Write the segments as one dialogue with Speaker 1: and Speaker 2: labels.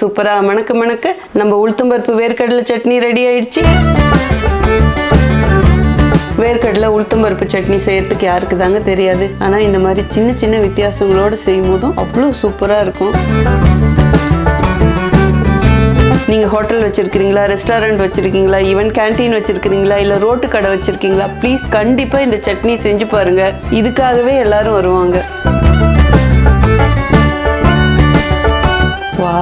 Speaker 1: சூப்பராக மணக்க மணக்க. நம்ம உளுத்தம்பருப்பு வேர்க்கடலை சட்னி ரெடி ஆயிடுச்சு. வேர்க்கடலை உளுத்தம்பருப்பு சட்னி செய்யறதுக்கு யாருக்கு தாங்க தெரியாது. ஆனால் இந்த மாதிரி சின்ன சின்ன வித்தியாசங்களோடு செய்யும் போதும் அவ்வளோ சூப்பராக இருக்கும். நீங்கள் ஹோட்டல் வச்சுருக்கிறீங்களா ரெஸ்டாரண்ட் வச்சுருக்கீங்களா ஈவன் கேண்டீன் வச்சுருக்கிறீங்களா இல்லை ரோட்டு கடை வச்சுருக்கீங்களா ப்ளீஸ் கண்டிப்பாக இந்த சட்னி செஞ்சு பாருங்கள் இதுக்காகவே எல்லாரும் வருவாங்க. வா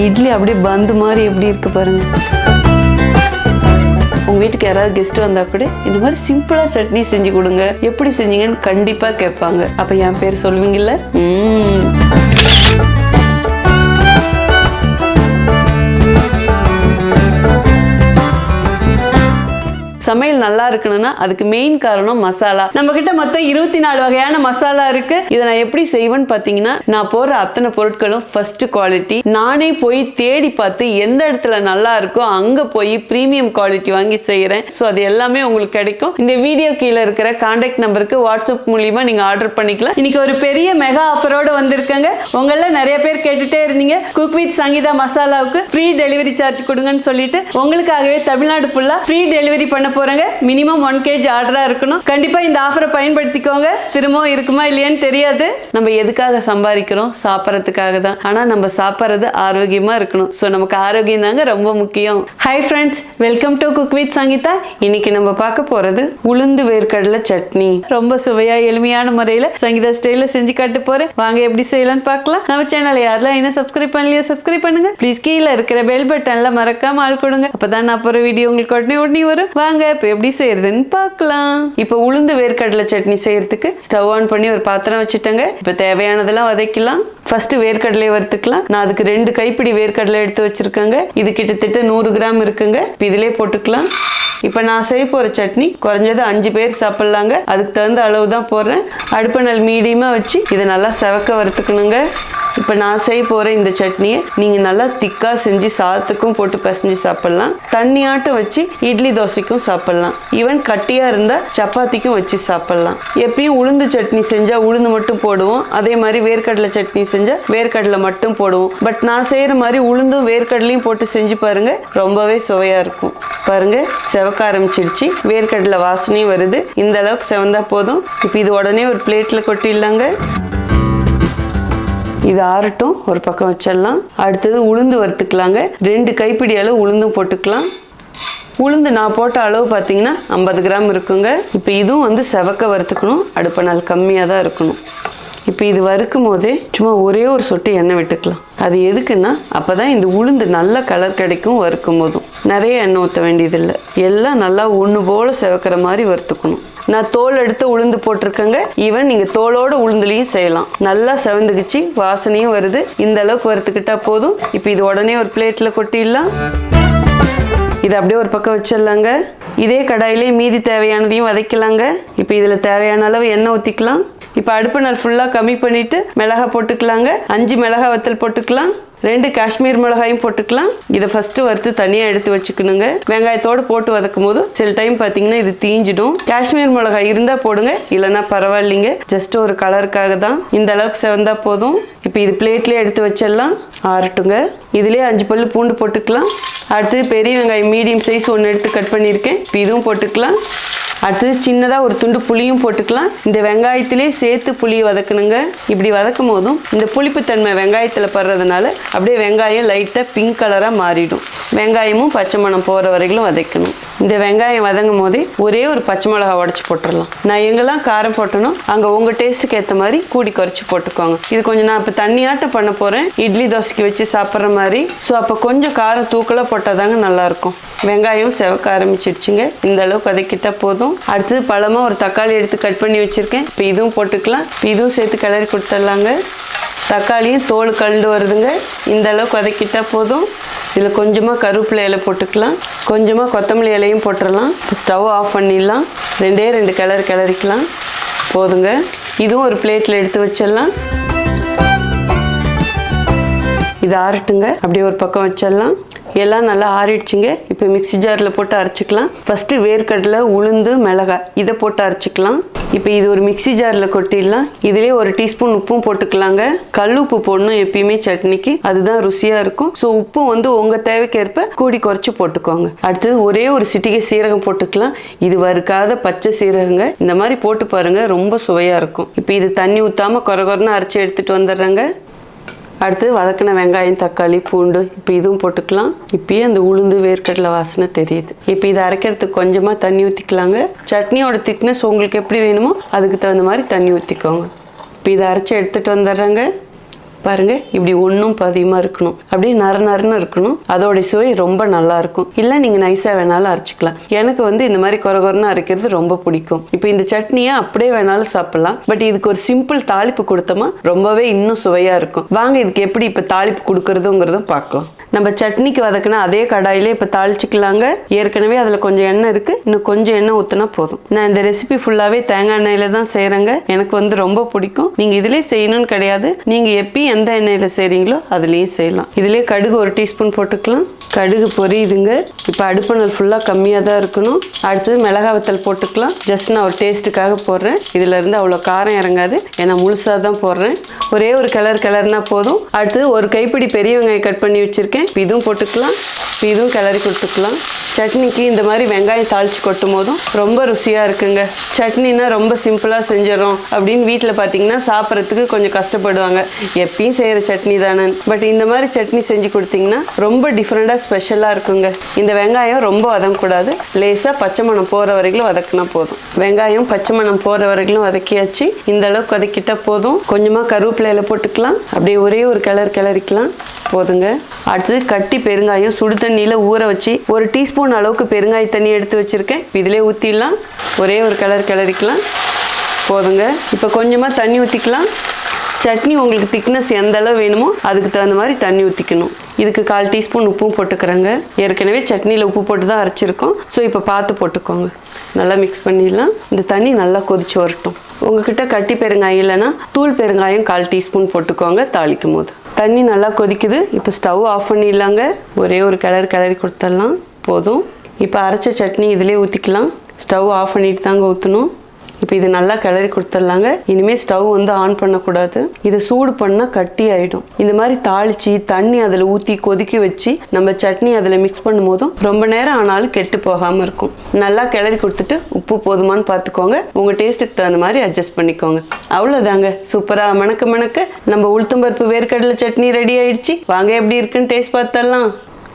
Speaker 1: இட்லி அப்படியே பந்து மாதிரி எப்படி இருக்கு பாருங்க. உங்கள் வீட்டுக்கு யாராவது கெஸ்ட் வந்தால் கூட இந்த மாதிரி சிம்பிளாக சட்னி செஞ்சு கொடுங்க. எப்படி செஞ்சீங்கன்னு கண்டிப்பாக கேட்பாங்க. அப்போ என் பேர் சொல்லுவீங்கல்ல சமையல் நல்லா இருக்கணும்னா அதுக்கு மெயின் காரணம் மசாலா. நம்ம கிட்ட மொத்தம் இருபத்தி நாலு வகையான மசாலா இருக்கு. இதை நான் எப்படி செய்வேன்னு பார்த்தீங்கன்னா நான் போடுற அத்தனை பொருட்களும் ஃபர்ஸ்ட் குவாலிட்டி நானே போய் தேடி பார்த்து எந்த இடத்துல நல்லா இருக்கோ அங்க போய் ப்ரீமியம் குவாலிட்டி வாங்கி செய்யறேன் ஸோ அது எல்லாமே உங்களுக்கு கிடைக்கும். இந்த வீடியோ கீழே இருக்கிற கான்டாக்ட் நம்பருக்கு வாட்ஸ்அப் மூலியமா நீங்க ஆர்டர் பண்ணிக்கலாம். இன்னைக்கு ஒரு பெரிய மெகா ஆஃபரோட வந்திருக்காங்க. உங்கள நிறைய பேர் கேட்டுட்டே இருந்தீங்க. குக் வித் சங்கீதா மசாலாவுக்கு ஃப்ரீ டெலிவரி சார்ஜ் கொடுங்கன்னு சொல்லிட்டு உங்களுக்காகவே தமிழ்நாடு ஃபுல்லா ஃப்ரீ டெலிவரி பண்ண போறாங்க. மினிமம் ஒன் கேஜி ஆர்டரா இருக்கணும். கண்டிப்பா இந்த ஆஃபரை பயன்படுத்திக்கோங்க. திரும்பவும் இருக்குமா இல்லையான்னு தெரியாது. நம்ம எதுக்காக சம்பாதிக்கிறோம்? சாப்பிட்றதுக்காக தான். ஆனா நம்ம சாப்பிட்றது ஆரோக்கியமா இருக்கணும். ஸோ நமக்கு ஆரோக்கியம் தாங்க ரொம்ப முக்கியம். Hi friends welcome to cook with Sangeetha. இன்னைக்கு நம்ம பார்க்க போறது உளுந்து வேர்க்கடலை சட்னி. ரொம்ப சுவையா எளிமையான முறையில சங்கீதா ஸ்டைல செஞ்சு காட்டு போறேன். வாங்க எப்படி செய்யலாம்னு பார்க்கலாம். நம்ம சேனலை யாரெல்லாம் என்ன சப்ஸ்கிரைப் பண்ணலையா சப்ஸ்கிரைப் பண்ணுங்க. ப்ளீஸ் கீழே இருக்கிற பெல் பட்டன்ல மறக்காம ஆள் கொடுங்க. அப்பதான் நான் போற வீடியோ உங்களுக்கு உடனே உடனே வரும். வாங்க இப்போ எப்படி செய்யறதுன்னு பார்க்கலாம். இப்போ உளுந்து வேர்க்கடலை சட்னி செய்யறதுக்கு ஸ்டவ் ஆன் பண்ணி ஒரு பாத்திரம் வச்சுட்டேங்க. இப்போ தேவையானதெல்லாம் வதக்கலாம் ஃபர்ஸ்ட் வேர்க்கடலையை வறுத்துக்கலாம். நான் அதுக்கு ரெண்டு கைப்பிடி வேர்க்கடலை எடுத்து வச்சிருக்கேங்க. இது கிட்டத்தட்ட நூறு கிராம் இருக்குங்க. இப்போ இதிலே போட்டுக்கலாம். இப்போ நான் செய்ய போகிற சட்னி குறைஞ்சது அஞ்சு பேர் சாப்பிட்லாங்க. அதுக்கு தகுந்த அளவு தான் போடுறேன். அடுப்பு நல் மீடியமாக வச்சு இதை நல்லா செவக்க வறுத்துக்கணுங்க. இப்போ நான் செய்ய போகிற இந்த சட்னியை நீங்கள் நல்லா திக்காக செஞ்சு சாதத்துக்கும் போட்டு பிசைஞ்சு சாப்பிட்லாம். தண்ணியாட்டம் வச்சு இட்லி தோசைக்கும் சாப்பிட்லாம். ஈவன் கட்டியாக இருந்தால் சப்பாத்திக்கும் வச்சு சாப்பிட்லாம். எப்பயும் உளுந்து சட்னி செஞ்சால் உளுந்து மட்டும் போடுவோம். அதே மாதிரி வேர்க்கடலை சட்னி செஞ்சால் வேர்க்கடலை மட்டும் போடுவோம். பட் நான் செய்கிற மாதிரி உளுந்தும் வேர்க்கடலையும் போட்டு செஞ்சு பாருங்க ரொம்பவே சுவையாக இருக்கும். பாருங்கள் செவக்க ஆரம்பிச்சிருச்சு. வேர்க்கடலை வாசனையும் வருது. இந்த அளவுக்கு செவந்தா போதும். இப்போ இது உடனே ஒரு பிளேட்டில் கொட்டிடலாங்க. இது ஆறட்டும் ஒரு பக்கம் வச்சிடலாம். அடுத்தது உளுந்து வறுத்துக்கலாங்க. ரெண்டு கைப்பிடி அளவு உளுந்தும் போட்டுக்கலாம். உளுந்து நான் போட்ட அளவு பார்த்தீங்கன்னா ஐம்பது கிராம் இருக்குங்க. இப்போ இதுவும் வந்து செவக்க வறுத்துக்கணும். அடுப்ப நாள் கம்மியாக தான் இருக்கணும். இப்போ இது வறுக்கும் போதே சும்மா ஒரே ஒரு சொட்டு எண்ணெய் விட்டுக்கலாம். அது எதுக்குன்னா அப்போ தான் இந்த உளுந்து நல்ல கலர் கிடைக்கும் வறுக்கும் போதும். நிறைய எண்ணெய் ஊற்ற வேண்டியதில்லை. எல்லாம் நல்லா ஒன்று போல் செவக்கிற மாதிரி வறுத்துக்கணும். நான் தோல் எடுத்து உளுந்து போட்டிருக்கேங்க. ஈவன் நீங்கள் தோலோட உளுந்துலையும் செய்யலாம். நல்லா செவந்துக்குச்சு வாசனையும் வருது. இந்த அளவுக்கு வறுத்துக்கிட்டா போதும். இப்போ இது உடனே ஒரு பிளேட்டில் கொட்டிடலாம். இதை அப்படியே ஒரு பக்கம் வச்சிடலாங்க. இதே கடாயிலே மீதி தேவையானதையும் வதக்கலாங்க. இப்போ இதில் தேவையான அளவு எண்ணெய் ஊற்றிக்கலாம் இப்போ அடுப்பு நாள் ஃபுல்லாக கம்மி பண்ணிவிட்டு மிளகா போட்டுக்கலாங்க. அஞ்சு மிளகா வத்தல் போட்டுக்கலாம். ரெண்டு காஷ்மீர் மிளகாயும் போட்டுக்கலாம். இதை ஃபஸ்ட்டு வறுத்து தனியாக எடுத்து வச்சுக்கணுங்க. வெங்காயத்தோடு போட்டு வதக்கும் போது சில டைம் பார்த்தீங்கன்னா இது தீஞ்சிடும். காஷ்மீர் மிளகாய் இருந்தால் போடுங்க இல்லைன்னா பரவாயில்லைங்க. ஜஸ்ட் ஒரு கலருக்காக தான். இந்த அளவுக்கு செவந்தா போதும். இப்போ இது பிளேட்லேயே எடுத்து வச்சிடலாம். ஆறட்டுங்க. இதுலேயே அஞ்சு பல் பூண்டு போட்டுக்கலாம். அடுத்தது பெரிய வெங்காயம் மீடியம் சைஸ் ஒன்று எடுத்து கட் பண்ணியிருக்கேன். இப்போ இதுவும் போட்டுக்கலாம். அடுத்தது சின்னதாக ஒரு துண்டு புளியும் போட்டுக்கலாம். இந்த வெங்காயத்திலே சேர்த்து புளியை வதக்கணுங்க. இப்படி வதக்கும் போதும் இந்த புளிப்புத்தன்மை வெங்காயத்தில் படுறதுனால அப்படியே வெங்காயம் லைட்டாக பிங்க் கலராக மாறிடும். வெங்காயமும் பச்சை மணம் போகிற வரைக்கும் வதக்கணும். இந்த வெங்காயம் வதங்கும் போதே ஒரே ஒரு பச்சை மிளகா உடச்சி போட்டுடலாம். நான் எங்கெல்லாம் காரம் போட்டனோ அங்கே உங்கள் டேஸ்ட்டுக்கு ஏற்ற மாதிரி கூடி குறைச்சி போட்டுக்கோங்க. இது கொஞ்சம் நான் இப்போ தண்ணியாட்டம் பண்ண போகிறேன் இட்லி தோசைக்கு வச்சு சாப்பிட்ற மாதிரி. ஸோ அப்போ கொஞ்சம் காரம் தூக்கலாக போட்டால் தாங்க நல்லாயிருக்கும் வெங்காயம் செவக்க ஆரம்பிச்சிடுச்சுங்க. இந்த அளவுக்கு வதக்கிட்டால் போதும். அடுத்தது பழமாக ஒரு தக்காளி எடுத்து கட் பண்ணி வச்சுருக்கேன். இப்போ இதுவும் போட்டுக்கலாம். இப்போ இதுவும் சேர்த்து கிளறி கொடுத்துடலாங்க. தக்காளியும் தோல் கலந்து வருதுங்க. இந்த அளவுக்கு வதக்கிட்டால் போதும். இதில் கொஞ்சமாக கருவேப்பிலை இலை போட்டுக்கலாம். கொஞ்சமாக கொத்தமல்லி இலையும் போட்டுடலாம். ஸ்டவ் ஆஃப் பண்ணிடலாம். ரெண்டே ரெண்டு கிளறு கிளறிக்கலாம். போதுங்க. இதுவும் ஒரு பிளேட்டில் எடுத்து வச்சிடலாம். இது ஆறட்டுங்க. அப்படியே ஒரு பக்கம் வச்சிடலாம். எல்லாம் நல்லா ஆறிடுச்சுங்க. இப்போ மிக்ஸி ஜாரில் போட்டு அரைச்சிக்கலாம். ஃபஸ்ட்டு வேர்க்கடலை உளுந்து மிளகாய் இதை போட்டு அரைச்சிக்கலாம். இப்போ இது ஒரு மிக்ஸி ஜாரில் கொட்டிடலாம். இதுலேயே ஒரு டீஸ்பூன் உப்பும் போட்டுக்கலாங்க. கல் உப்பு போடணும் எப்பயுமே சட்னிக்கு. அதுதான் ருசியாக இருக்கும். ஸோ உப்பும் வந்து உங்கள் தேவைக்கேற்ப கூடி குறைச்சி போட்டுக்கோங்க. அடுத்தது ஒரே ஒரு சிட்டிகை சீரகம் போட்டுக்கலாம். இது வறுக்காத பச்சை சீரகங்க. இந்த மாதிரி போட்டு பாருங்க ரொம்ப சுவையாக இருக்கும். இப்போ இது தண்ணி ஊற்றாமல் குறை குறைன்னு அரைச்சி எடுத்துகிட்டு வந்துடுறேங்க. அடுத்து வதக்கின வெங்காயம் தக்காளி பூண்டு இப்போ இதுவும் போட்டுக்கலாம். இப்பயே அந்த உளுந்து வேர்க்கடலை வாசனை தெரியுது. இப்போ இதை அரைக்கிறதுக்கு கொஞ்சமாக தண்ணி ஊற்றிக்கலாங்க சட்னியோட திக்னஸ் உங்களுக்கு எப்படி வேணுமோ அதுக்கு தகுந்த மாதிரி தண்ணி ஊற்றிக்கோங்க இப்போ இதை அரைச்சி எடுத்துகிட்டு வந்துடுறேங்க. பாருங்க இப்படி ஒன்றும் பதியமாக இருக்கணும். அப்படியே நர நரன்னு இருக்கணும். அதோட சுவை ரொம்ப நல்லா இருக்கும். இல்லை நீங்கள் நைஸாக வேணாலும் அரைச்சிக்கலாம். எனக்கு வந்து இந்த மாதிரி குறை குறைன்னு அரைக்கிறது ரொம்ப பிடிக்கும். இப்போ இந்த சட்னியை அப்படியே வேணாலும் சாப்பிடலாம். பட் இதுக்கு ஒரு சிம்பிள் தாளிப்பு கொடுத்தோமா ரொம்பவே இன்னும் சுவையாக இருக்கும். வாங்க இதுக்கு எப்படி இப்போ தாளிப்பு கொடுக்கறதுங்கிறதும் பார்க்கலாம். நம்ம சட்னிக்கு வதக்கினா அதே கடாயிலே இப்போ தாளிச்சிக்கலாங்க. ஏற்கனவே அதில் கொஞ்சம் எண்ணெய் இருக்குது இன்னும் கொஞ்சம் எண்ணெய் ஊற்றினா போதும். நான் இந்த ரெசிபி ஃபுல்லாகவே தேங்காய் எண்ணெயில் தான் செய்கிறேங்க எனக்கு வந்து ரொம்ப பிடிக்கும். நீங்கள் இதிலே செய்யணும்னு கிடையாது. நீங்கள் எப்பயும் எந்த எண்ணெயில் செய்கிறீங்களோ அதுலேயும் செய்யலாம். இதிலே கடுகு ஒரு டீஸ்பூன் போட்டுக்கலாம். கடுகு பொரியுதுங்க. இப்போ அடுப்பணல் ஃபுல்லாக கம்மியாக தான் இருக்கணும். அடுத்தது மிளகாய் வத்தல் போட்டுக்கலாம். ஜஸ்ட் நான் ஒரு டேஸ்ட்டுக்காக போடுறேன். இதுலேருந்து அவ்வளோ காரம் இறங்காது. ஏன்னா முழுசாக தான் போடுறேன். ஒரே ஒரு கலர் கிளர்னா போதும். அடுத்தது ஒரு கைப்பிடி பெரிய வெங்காயம் கட் பண்ணி வச்சுருக்கேன். இப்போ இதுவும் போட்டுக்கலாம். இப்போ இதுவும் கிளறி கொடுத்துக்கலாம். சட்னிக்கு இந்த மாதிரி வெங்காயம் தாளிச்சு கொட்டும் போதும் ரொம்ப ருசியாக இருக்குங்க. சட்னினா ரொம்ப சிம்பிளாக செஞ்சிடறோம் அப்படின்னு வீட்டில் பார்த்தீங்கன்னா சாப்பிட்றதுக்கு கொஞ்சம் கஷ்டப்படுவாங்க. எப்பயும் செய்கிற சட்னி தானே. பட் இந்த மாதிரி சட்னி செஞ்சு கொடுத்தீங்கன்னா ரொம்ப டிஃப்ரெண்ட்டாக ஸ்பெஷலாக இருக்குங்க. இந்த வெங்காயம் ரொம்ப வதங்கக்கூடாது. லேசாக பச்சை மணம் போகிற வரைக்கும் வதக்கினா போதும். வெங்காயம் பச்சை மணம் போகிற வரைக்கும் வதக்கியாச்சு. இந்த அளவுக்கு வதக்கிட்டா போதும். கொஞ்சமாக கருவேப்பிலையில் போட்டுக்கலாம். அப்படியே ஒரே ஒரு கிளறு கிளறிக்கலாம். போதுங்க. அடுத்தது கட்டி பெருங்காயம் சுடு தண்ணியில் ஊற வச்சு ஒரு டீஸ்பூன் அளவுக்கு பெருங்காய தண்ணி எடுத்து வச்சுருக்கேன். இதிலே ஊற்றிடலாம் ஒரே ஒரு கலர் கிளறிக்கலாம். போதுங்க. இப்போ கொஞ்சமாக தண்ணி ஊற்றிக்கலாம் சட்னி உங்களுக்கு திக்னஸ் எந்த அளவு வேணுமோ அதுக்கு தகுந்த மாதிரி தண்ணி ஊற்றிக்கணும் இதுக்கு கால் டீஸ்பூன் உப்பும் போட்டுக்கிறேங்க. ஏற்கனவே சட்னியில் உப்பு போட்டு தான் அரைச்சிருக்கோம். ஸோ இப்போ பார்த்து போட்டுக்கோங்க. நல்லா மிக்ஸ் பண்ணிடலாம். இந்த தண்ணி நல்லா கொதிச்சு வரட்டும். உங்ககிட்ட கட்டி பெருங்காயம் இல்லைன்னா தூள் பெருங்காயம் கால் டீஸ்பூன் போட்டுக்கோங்க தாளிக்கும் போது தண்ணி நல்லா கொதிக்குது. இப்போ ஸ்டவ் ஆஃப் பண்ணிடலாங்க. ஒரே ஒரு கிளறு கிளறி கொடுத்துடலாம். போதும். இப்போ அரைச்ச சட்னி இதிலே ஊற்றிக்கலாம் ஸ்டவ் ஆஃப் பண்ணிட்டு தாங்க ஊற்றணும் இப்போ இது நல்லா கிளறி கொடுத்துடலாங்க. இனிமேல் ஸ்டவ் வந்து ஆன் பண்ணக்கூடாது. இதை சூடு பண்ணால் கட்டி ஆகிடும் இந்த மாதிரி தாளித்து தண்ணி அதில் ஊற்றி கொதிக்க வச்சு நம்ம சட்னி அதில் மிக்ஸ் பண்ணும் போதும் ரொம்ப நேரம் ஆனாலும் கெட்டு போகாமல் இருக்கும். நல்லா கிளறி கொடுத்துட்டு உப்பு போதுமான்னு பார்த்துக்கோங்க உங்கள் டேஸ்ட்டுக்கு தகுந்த மாதிரி அட்ஜஸ்ட் பண்ணிக்கோங்க. அவ்வளோதாங்க சூப்பராக மணக்க மணக்க நம்ம உளுத்தம்பருப்பு வேர்க்கடலை சட்னி ரெடி ஆயிடுச்சு. வாங்க எப்படி இருக்குன்னு டேஸ்ட் பார்த்தலாம்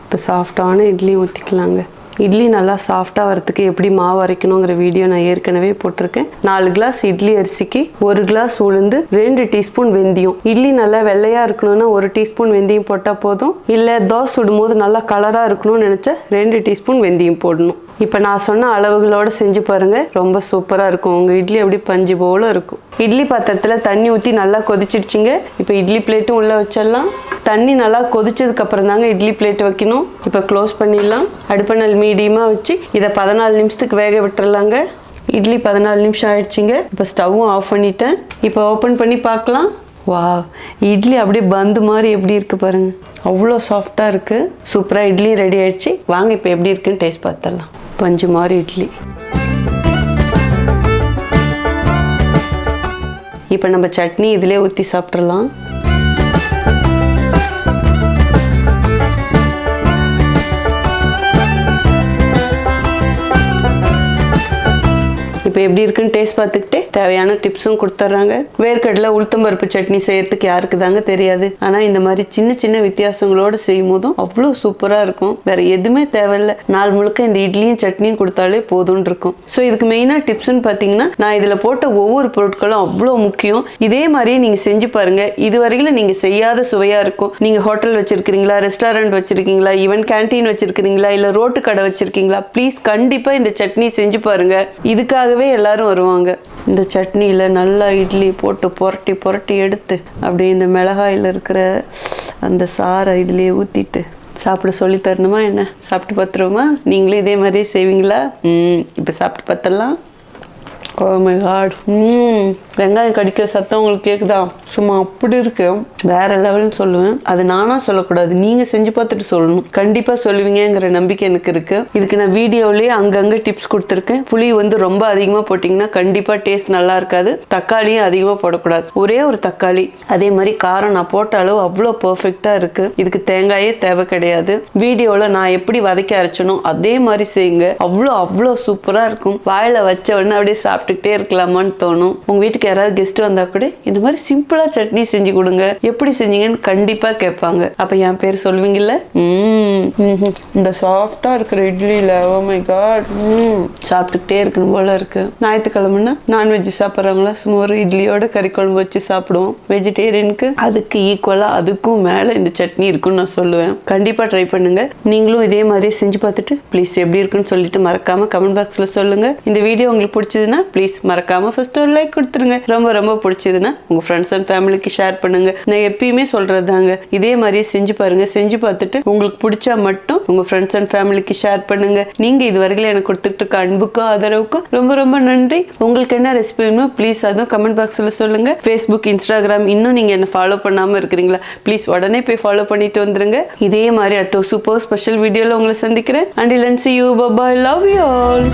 Speaker 1: இப்போ சாஃப்டான இட்லி ஊற்றிக்கலாங்க இட்லி நல்லா சாஃப்டாக வரத்துக்கு எப்படி மாவு அரைக்கணுங்கிற வீடியோ நான் ஏற்கனவே போட்டிருக்கேன். நாலு கிளாஸ் இட்லி அரிசிக்கு ஒரு கிளாஸ் உளுந்து ரெண்டு டீஸ்பூன் வெந்தயம். இட்லி நல்லா வெள்ளையாக இருக்கணும்னா ஒரு டீஸ்பூன் வெந்தயம் போட்டால் போதும். இல்லை தோசை சுடும்போது நல்லா கலராக இருக்கணும்னு நினச்சா ரெண்டு டீஸ்பூன் வெந்தயம் போடணும். இப்போ நான் சொன்ன அளவுகளோட செஞ்சு பாருங்கள் ரொம்ப சூப்பராக இருக்கும். உங்கள் இட்லி அப்படி பஞ்சு போல இருக்கும். இட்லி பாத்திரத்தில் தண்ணி ஊற்றி நல்லா கொதிச்சிடுச்சிங்க. இப்போ இட்லி பிளேட்டும் உள்ளே வச்சிடலாம். தண்ணி நல்லா கொதிச்சதுக்கு அப்புறம் தாங்க இட்லி பிளேட் வைக்கணும். இப்போ க்ளோஸ் பண்ணிடலாம். அடுப்பணல் மீடியமாக வச்சு இதை பதினாலு நிமிஷத்துக்கு வேக விட்டுறலாங்க. இட்லி பதினாலு நிமிஷம் ஆயிடுச்சுங்க. இப்போ ஸ்டவ்வும் ஆஃப் பண்ணிட்டேன். இப்போ ஓப்பன் பண்ணி பார்க்கலாம். வா இட்லி அப்படியே பந்து மாதிரி எப்படி இருக்கு பாருங்க. அவ்வளோ சாஃப்டாக இருக்கு. சூப்பராக இட்லி ரெடி ஆயிடுச்சு. வாங்க இப்போ எப்படி இருக்குன்னு டேஸ்ட் பார்த்துடலாம். பஞ்சு மாதிரி இட்லி. இப்போ நம்ம சட்னி இதிலே ஊற்றி சாப்பிட்றலாம் இப்போ எப்படி இருக்குன்னு டேஸ்ட் பார்த்துக்கிட்டு தேவையான டிப்ஸும் கொடுத்துட்றாங்க வேர்க்கடலை உளுத்தம்பருப்பு சட்னி செய்யறதுக்கு யாருக்கு தாங்க தெரியாது. ஆனால் இந்த மாதிரி சின்ன சின்ன வித்தியாசங்களோடு செய்யும் போதும் அவ்வளோ சூப்பராக இருக்கும். வேற எதுவுமே தேவையில்லை. நாள் முழுக்க இந்த இட்லியும் சட்னியும் கொடுத்தாலே போதும்னு இருக்கும் ஸோ இதுக்கு மெயினாக டிப்ஸ்னு பார்த்தீங்கன்னா நான் இதில் போட்ட ஒவ்வொரு பொருட்களும் அவ்வளோ முக்கியம். இதே மாதிரியே நீங்கள் செஞ்சு பாருங்க. வரையில நீங்கள் செய்யாத சுவையாக இருக்கும். நீங்கள் ஹோட்டல் வச்சிருக்கிறீங்களா ரெஸ்டாரண்ட் வச்சிருக்கீங்களா ஈவன் கேன்டீன் வச்சிருக்கிறீங்களா இல்லை ரோட்டு கடை வச்சிருக்கீங்களா ப்ளீஸ் கண்டிப்பாக இந்த சட்னி செஞ்சு பாருங்க. இதுக்காகவே எல்லாரும் வருவாங்க. இந்த சட்னியில் நல்லா இட்லி போட்டு புரட்டி புரட்டி எடுத்து அப்படியே இந்த மிளகாயில் இருக்கிற அந்த சாரை இதுலேயே ஊற்றிட்டு சாப்பிட சொல்லி தரணுமா என்ன? சாப்பிட்டு பார்த்துருவோமா நீங்களும் இதே மாதிரியே செய்வீங்களா? இப்போ சாப்பிட்டு பார்த்துடலாம் ஓ மை காட் ம் வெங்காயம் கடிக்கிற சத்தம் உங்களுக்கு கேட்குதா சும்மா அப்படி இருக்கு. வேற லெவல்னு சொல்லுவேன். அது நானாக சொல்லக்கூடாது. நீங்கள் செஞ்சு பார்த்துட்டு சொல்லணும். கண்டிப்பாக சொல்லுவீங்கங்கிற நம்பிக்கை எனக்கு இருக்குது இதுக்கு நான் வீடியோலயே அங்கங்கே டிப்ஸ் கொடுத்துருக்கேன். புளி வந்து ரொம்ப அதிகமாக போட்டிங்கன்னா கண்டிப்பாக டேஸ்ட் நல்லா இருக்காது. தக்காளியும் அதிகமாக போடக்கூடாது. ஒரே ஒரு தக்காளி. அதே மாதிரி காரம் நான் போட்ட அளவு அவ்வளோ பர்ஃபெக்டாக இருக்குது இதுக்கு தேங்காயே தேவை கிடையாது. வீடியோவில் நான் எப்படி வதக்கி அரைச்சனோ அதே மாதிரி செய்யுங்க. அவ்வளோ அவ்வளோ சூப்பராக இருக்கும். வாயில் வச்ச உடனே அப்படியே சாப்பிட்டுக்கிட்டே இருக்கலாமான்னு தோணும். உங்க வீட்டுக்கு யாராவது கெஸ்ட் வந்தா கூட இந்த மாதிரி சிம்பிளா சட்னி செஞ்சு கொடுங்க. எப்படி செஞ்சீங்கன்னு கண்டிப்பா கேட்பாங்க. அப்ப என் பேர் சொல்லுவீங்கல்ல இந்த சாஃப்டா இருக்கிற இட்லியில oh ஓமை காட் சாப்பிட்டுக்கிட்டே இருக்கணும் போல இருக்கு. ஞாயிற்றுக்கிழமைன்னா நான்வெஜ் சாப்பிட்றவங்களா சும்மா ஒரு இட்லியோட கறி குழம்பு வச்சு சாப்பிடுவோம். வெஜிடேரியனுக்கு அதுக்கு ஈக்குவலா அதுக்கும் மேல இந்த சட்னி இருக்குன்னு நான் சொல்லுவேன். கண்டிப்பா ட்ரை பண்ணுங்க. நீங்களும் இதே மாதிரி செஞ்சு பார்த்துட்டு ப்ளீஸ் எப்படி இருக்குன்னு சொல்லிட்டு மறக்காம கமெண்ட் பாக்ஸ்ல சொல்லுங்க. இந்த வீடியோ உங்களுக்கு பிடிச்சதுன்னா ப்ளீஸ் மறக்காம ஃபஸ்ட்டு ஒரு லைக் கொடுத்துருங்க. ரொம்ப ரொம்ப பிடிச்சதுன்னா உங்கள் ஃப்ரெண்ட்ஸ் அண்ட் ஃபேமிலிக்கு ஷேர் பண்ணுங்க. நான் எப்பயுமே சொல்கிறது தாங்க. இதே மாதிரியே செஞ்சு பாருங்க. செஞ்சு பார்த்துட்டு உங்களுக்கு பிடிச்சா மட்டும் உங்க ஃப்ரெண்ட்ஸ் அண்ட் ஃபேமிலிக்கு ஷேர் பண்ணுங்க. நீங்க இது வரைக்கும் எனக்கு கொடுத்துட்டு இருக்க அன்புக்கும் ஆதரவுக்கும் ரொம்ப ரொம்ப நன்றி. உங்களுக்கு என்ன ரெசிபி வேணுமோ ப்ளீஸ் அதுவும் கமெண்ட் பாக்ஸில் சொல்லுங்க. ஃபேஸ்புக் இன்ஸ்டாகிராம் இன்னும் நீங்க என்ன ஃபாலோ பண்ணாம இருக்கிறீங்களா? ப்ளீஸ் உடனே போய் ஃபாலோ பண்ணிட்டு வந்துருங்க. இதே மாதிரி அடுத்த சூப்பர் ஸ்பெஷல் வீடியோல உங்களை சந்திக்கிறேன். And லென்சி you bye bye love you all